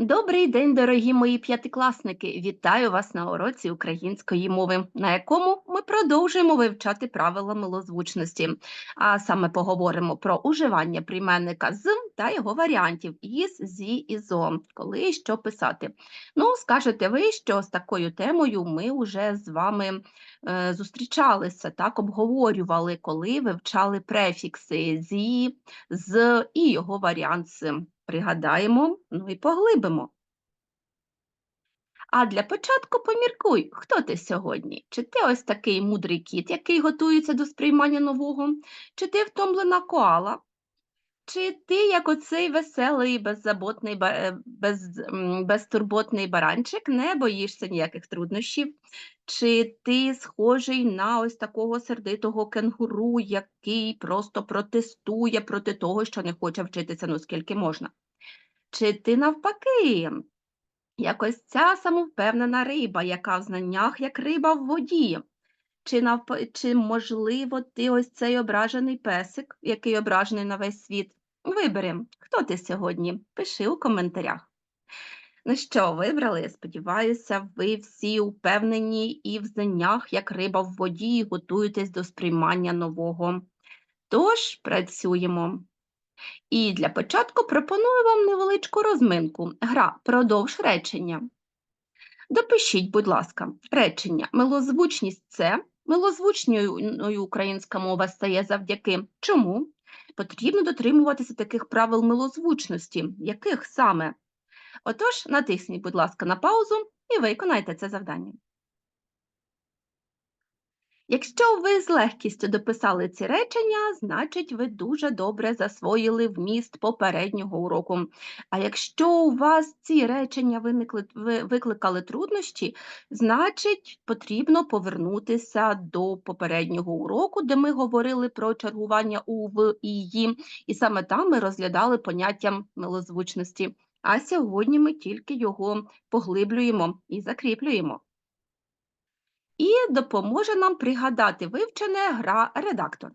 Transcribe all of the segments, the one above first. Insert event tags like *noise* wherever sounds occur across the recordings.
Добрий день, дорогі мої п'ятикласники! Вітаю вас на уроці української мови, на якому ми продовжуємо вивчати правила милозвучності. А саме поговоримо про уживання прийменника з та його варіантів із, зі і зо, коли що писати. Ну, скажете ви, що з такою темою ми вже з вами е, зустрічалися, так, обговорювали, коли вивчали префікси зі, з і його варіант з. Пригадаємо, ну і поглибимо. А для початку поміркуй, хто ти сьогодні? Чи ти ось такий мудрий кіт, який готується до сприймання нового? Чи ти втомлена коала? Чи ти, як оцей веселий, беззаботний, е, без, безтурботний баранчик, не боїшся ніяких труднощів? Чи ти схожий на ось такого сердитого кенгуру, який просто протестує проти того, що не хоче вчитися, ну скільки можна? Чи ти навпаки, якось ця самовпевнена риба, яка в знаннях, як риба в воді? Чи, навпа... чи, можливо, ти ось цей ображений песик, який ображений на весь світ? Вибери, хто ти сьогодні? Пиши у коментарях. Ну що, вибрали? Я сподіваюся, ви всі упевнені і в знаннях, як риба в воді, і готуєтесь до сприймання нового. Тож працюємо. І для початку пропоную вам невеличку розминку. Гра продовж речення. Допишіть, будь ласка, речення. Милозвучність це. Милозвучною українська мова стає завдяки чому? Потрібно дотримуватися таких правил милозвучності. Яких саме? Отож, натисніть, будь ласка, на паузу і виконайте це завдання. Якщо ви з легкістю дописали ці речення, значить ви дуже добре засвоїли вміст попереднього уроку. А якщо у вас ці речення викликали труднощі, значить потрібно повернутися до попереднього уроку, де ми говорили про чергування у, в і ї, і саме там ми розглядали поняття милозвучності. А сьогодні ми тільки його поглиблюємо і закріплюємо і допоможе нам пригадати вивчене гра редактор.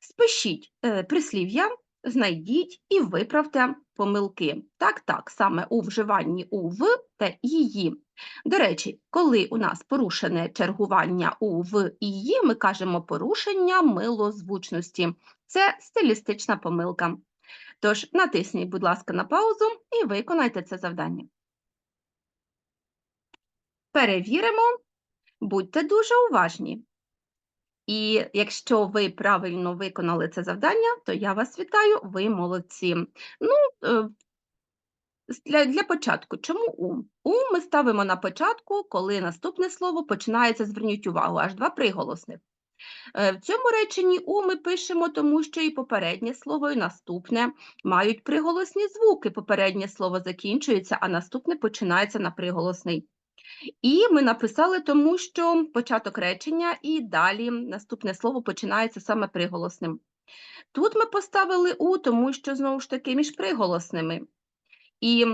Спишіть е, прислів'я, знайдіть і виправте помилки. Так, так, саме у вживанні у в та її. До речі, коли у нас порушене чергування у в і її, ми кажемо порушення милозвучності. Це стилістична помилка. Тож натисніть, будь ласка, на паузу і виконайте це завдання. Перевіримо Будьте дуже уважні. І якщо ви правильно виконали це завдання, то я вас вітаю, ви молодці. Ну, е, для, для початку, чому у? У ми ставимо на початку, коли наступне слово починається, зверніть увагу, аж два приголосних. Е, В цьому реченні у ми пишемо, тому що і попереднє слово, і наступне мають приголосні звуки. Попереднє слово закінчується, а наступне починається на приголосний. І ми написали тому, що початок речення і далі наступне слово починається саме приголосним. Тут ми поставили у, тому що знову ж таки між приголосними. І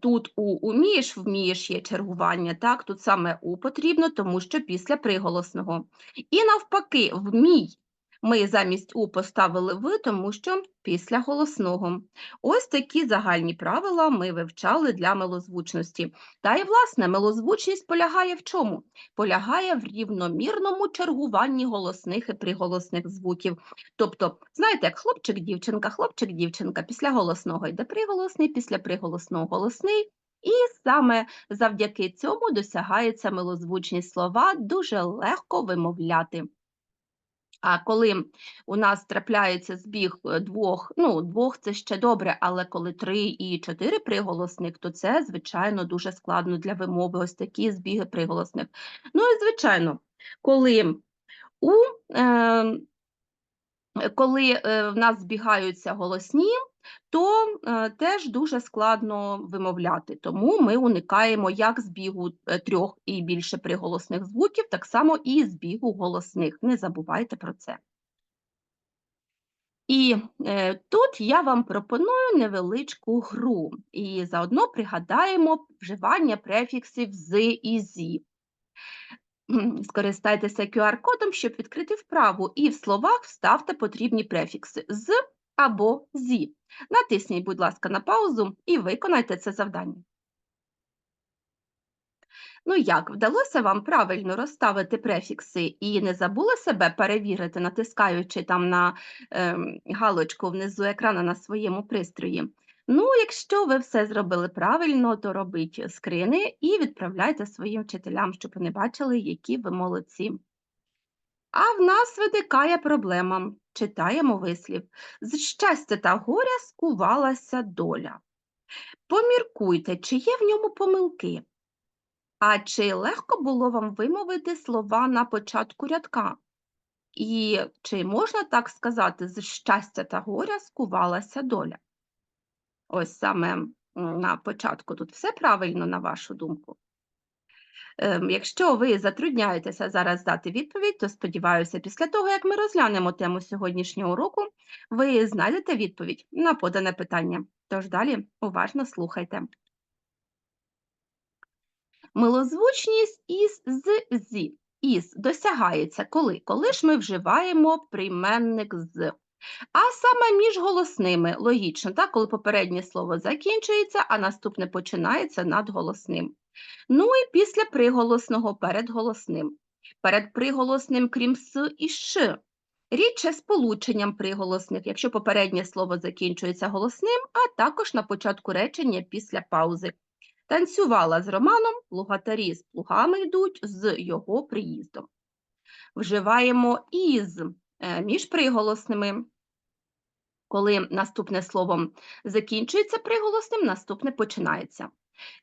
тут у умієш, вмієш є чергування, так, тут саме у потрібно, тому що після приголосного. І навпаки, вмій ми замість у поставили в, тому що після голосного. Ось такі загальні правила ми вивчали для милозвучності. Та й, власне, милозвучність полягає в чому? Полягає в рівномірному чергуванні голосних і приголосних звуків. Тобто, знаєте, як хлопчик, дівчинка, хлопчик, дівчинка, після голосного йде приголосний, після приголосного голосний. І саме завдяки цьому досягається милозвучність слова дуже легко вимовляти. А коли у нас трапляється збіг е, двох, ну, двох це ще добре, але коли три і чотири приголосних, то це, звичайно, дуже складно для вимови, ось такі збіги приголосних. Ну і, звичайно, коли у, е, коли в нас збігаються голосні, то е, теж дуже складно вимовляти. Тому ми уникаємо як збігу е, трьох і більше приголосних звуків, так само і збігу голосних. Не забувайте про це. І е, тут я вам пропоную невеличку гру, і заодно пригадаємо вживання префіксів з і зі. Скористайтеся QR-кодом, щоб відкрити вправу, і в словах вставте потрібні префікси з або зі. Натисніть, будь ласка, на паузу і виконайте це завдання. Ну як, вдалося вам правильно розставити префікси і не забули себе перевірити, натискаючи там на ем, галочку внизу екрана на своєму пристрої? Ну, якщо ви все зробили правильно, то робіть скрини і відправляйте своїм вчителям, щоб вони бачили, які ви молодці. А в нас виникає проблема. Читаємо вислів. З щастя та горя скувалася доля. Поміркуйте, чи є в ньому помилки. А чи легко було вам вимовити слова на початку рядка? І чи можна так сказати, з щастя та горя скувалася доля? Ось саме на початку тут все правильно, на вашу думку. Ем, Якщо ви затрудняєтеся зараз дати відповідь, то сподіваюся, після того, як ми розглянемо тему сьогоднішнього уроку, ви знайдете відповідь на подане питання. Тож далі уважно слухайте. Милозвучність із з зі. Із досягається коли? Коли ж ми вживаємо прийменник з. А саме між голосними, логічно, так, коли попереднє слово закінчується, а наступне починається над голосним. Ну і після приголосного перед голосним. Перед приголосним, крім с і ш. Рідше сполученням приголосних, якщо попереднє слово закінчується голосним, а також на початку речення після паузи. Танцювала з Романом, плугатарі з плугами йдуть з його приїздом. Вживаємо із е, між приголосними. Коли наступне слово закінчується приголосним, наступне починається.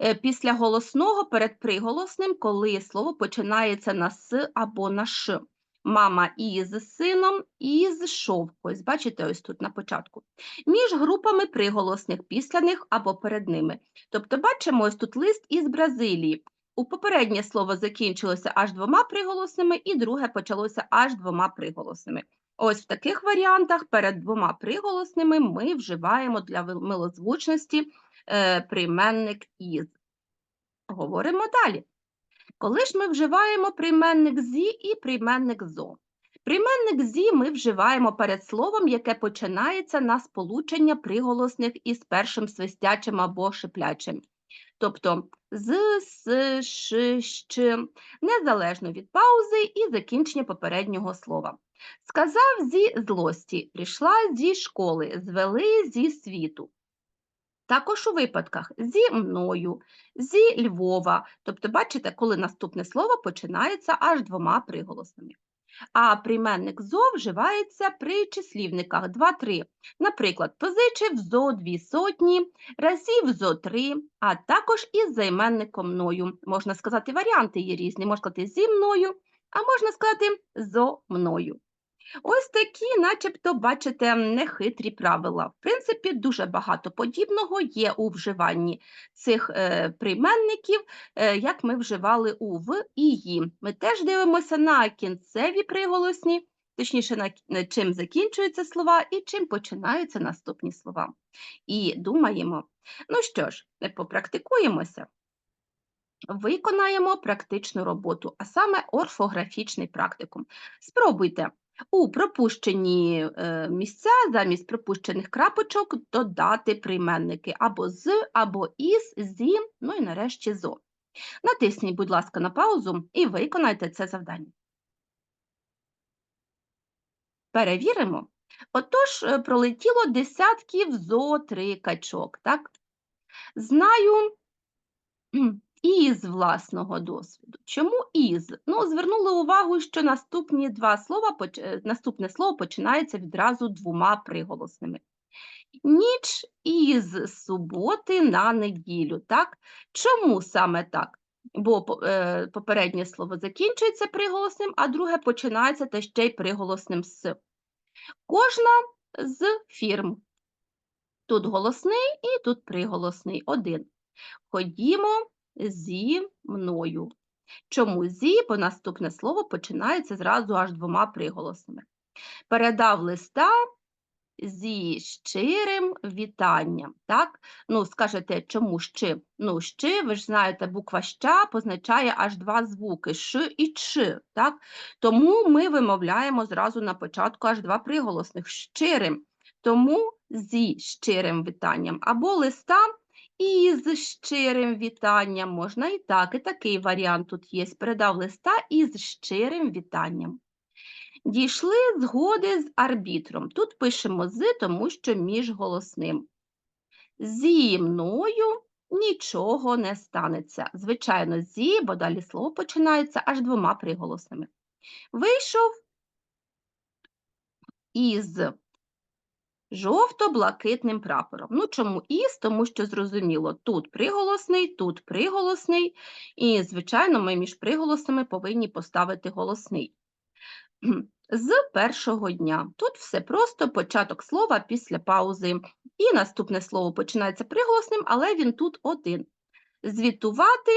Е, Після голосного перед приголосним, коли слово починається на с або на ш. Мама із сином із. Ось бачите, ось тут на початку. Між групами приголосних після них або перед ними. Тобто, бачимо ось тут лист із Бразилії. У попереднє слово закінчилося аж двома приголосними, і друге почалося аж двома приголосними. Ось в таких варіантах перед двома приголосними ми вживаємо для милозвучності прийменник із. Говоримо далі. Коли ж ми вживаємо прийменник зі і прийменник зо? Прийменник зі ми вживаємо перед словом, яке починається на сполучення приголосних із першим свистячим або шиплячим. Тобто з, с, ш, щ, незалежно від паузи і закінчення попереднього слова. Сказав зі злості, прийшла зі школи, звели зі світу. Також у випадках зі мною, зі Львова. Тобто, бачите, коли наступне слово починається аж двома приголосними. А прийменник зо вживається при числівниках 2-3. Наприклад, позичив зо дві сотні, разів зо три, а також із займенником мною. Можна сказати, варіанти є різні. Можна сказати зі мною, а можна сказати зо мною. Ось такі, начебто, бачите, нехитрі правила. В принципі, дуже багато подібного є у вживанні цих е, прийменників, е, як ми вживали у в і ї. Ми теж дивимося на кінцеві приголосні, точніше, на, чим закінчуються слова і чим починаються наступні слова. І думаємо, ну що ж, е, попрактикуємося. Виконаємо практичну роботу, а саме орфографічний практикум. Спробуйте у пропущені е, місця замість пропущених крапочок додати прийменники або з, або із, зі, ну і нарешті зо. Натисніть, будь ласка, на паузу і виконайте це завдання. Перевіримо. Отож, е, пролетіло десятків зо три качок, так? Знаю із власного досвіду. Чому із? Ну, звернули увагу, що наступні два слова, е, наступне слово починається відразу двома приголосними. Ніч із суботи на неділю, так? Чому саме так? Бо е, попереднє слово закінчується приголосним, а друге починається та ще й приголосним с. Кожна з фірм. Тут голосний і тут приголосний один. Ходімо зі мною. Чому зі? Бо наступне слово починається зразу аж двома приголосними. Передав листа зі щирим вітанням. Так? Ну, скажете, чому щи? Ну, щи, ви ж знаєте, буква ща позначає аж два звуки ш і ч. Так? Тому ми вимовляємо зразу на початку аж два приголосних щирим. Тому зі щирим вітанням або листа із щирим вітанням. Можна і так, і такий варіант тут є. Передав листа із щирим вітанням. Дійшли згоди з арбітром. Тут пишемо з, тому що між голосним. Зі мною нічого не станеться. Звичайно, зі, бо далі слово починається аж двома приголосними. Вийшов із жовто-блакитним прапором. Ну, чому із? Тому що зрозуміло, тут приголосний, тут приголосний, і, звичайно, ми між приголосними повинні поставити голосний. *clears throat* З першого дня. Тут все просто початок слова після паузи. І наступне слово починається приголосним, але він тут один. Звітувати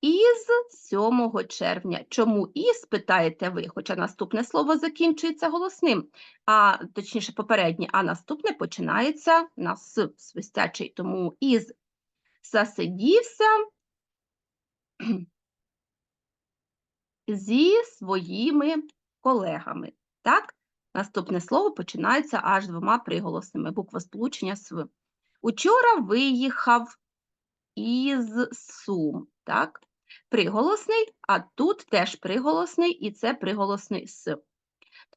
із 7 червня. Чому із, питаєте ви, хоча наступне слово закінчується голосним, а точніше попереднє, а наступне починається на с свистячий, тому із засидівся *clears throat* зі своїми колегами. Так? Наступне слово починається аж двома приголосними, буква сполучення св. Учора виїхав із Сум. Так? Приголосний, а тут теж приголосний, і це приголосний с.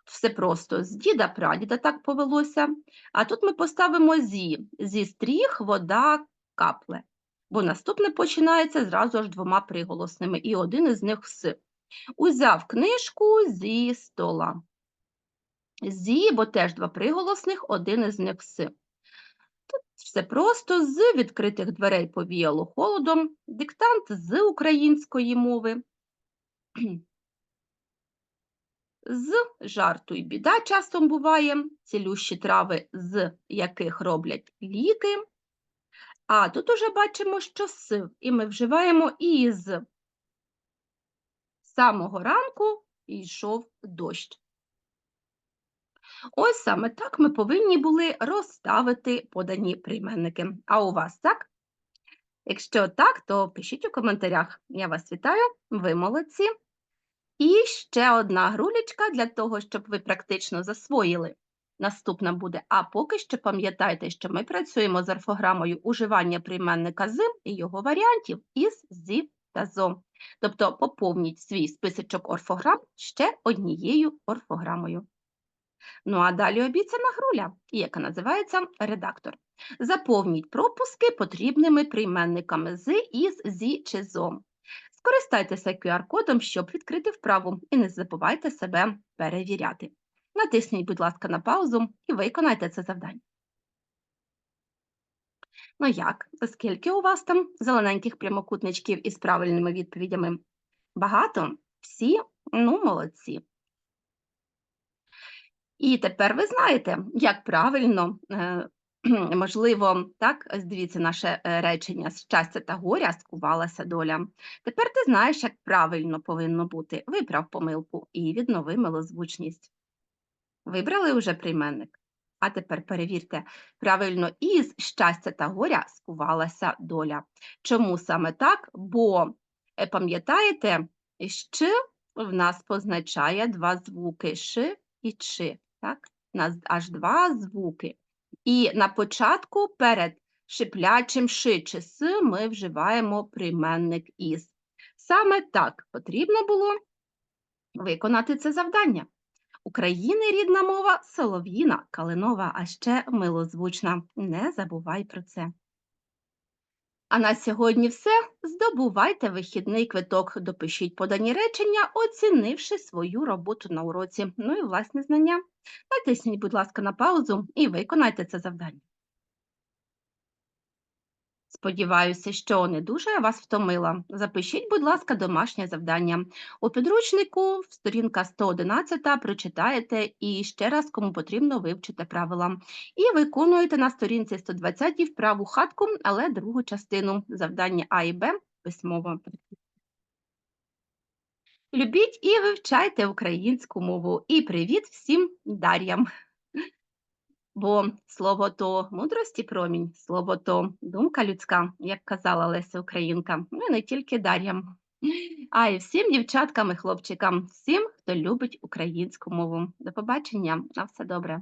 Все просто з діда прадіда так повелося. А тут ми поставимо зі. Зі стріх, вода, капле. Бо наступне починається зразу аж двома приголосними, і один із них с. Узяв книжку зі стола. Зі, бо теж два приголосних, один із них с. Все просто з відкритих дверей повіяло холодом, диктант з української мови, з жарту і біда часом буває, цілющі трави, з яких роблять ліки. А тут уже бачимо, що с, і ми вживаємо із самого ранку йшов дощ. Ось саме так ми повинні були розставити подані прийменники. А у вас так? Якщо так, то пишіть у коментарях. Я вас вітаю, ви молодці. І ще одна грулечка для того, щоб ви практично засвоїли. Наступна буде, а поки що пам'ятайте, що ми працюємо з орфограмою уживання прийменника з і його варіантів із, зі та зо. Тобто поповніть свій списочок орфограм ще однією орфограмою. Ну а далі обіцяна груля, яка називається редактор. Заповніть пропуски потрібними прийменниками з, із, зі чи зо. Скористайтеся QR-кодом, щоб відкрити вправу, і не забувайте себе перевіряти. Натисніть, будь ласка, на паузу і виконайте це завдання. Ну як, скільки у вас там зелененьких прямокутничків із правильними відповідями? Багато? Всі? Ну, молодці. І тепер ви знаєте, як правильно, е, можливо, так, дивіться наше е, речення з щастя та горя скувалася доля. Тепер ти знаєш, як правильно повинно бути. Виправ помилку і віднови милозвучність. Вибрали вже прийменник? А тепер перевірте, правильно, із щастя та горя скувалася доля. Чому саме так? Бо, е, пам'ятаєте, «щ» в нас позначає два звуки «ш» і «ч». Так? У нас аж два звуки. І на початку перед шиплячим «ши» чи «с» ми вживаємо прийменник «із». Саме так потрібно було виконати це завдання. України рідна мова солов'їна, калинова, а ще милозвучна. Не забувай про це. А на сьогодні все. Здобувайте вихідний квиток, допишіть подані речення, оцінивши свою роботу на уроці. Ну і власні знання. Натисніть, будь ласка, на паузу і виконайте це завдання. Сподіваюся, що не дуже я вас втомила. Запишіть, будь ласка, домашнє завдання. У підручнику сторінка 111 прочитаєте і ще раз, кому потрібно, вивчите правила. І виконуєте на сторінці 120 вправу хатку, але другу частину завдання А і Б письмово. Любіть і вивчайте українську мову. І привіт всім Дар'ям! Бо слово то мудрості промінь, слово то думка людська, як казала Леся Українка, ну не тільки Дар'ям, а й всім дівчаткам і хлопчикам, всім, хто любить українську мову. До побачення, на все добре.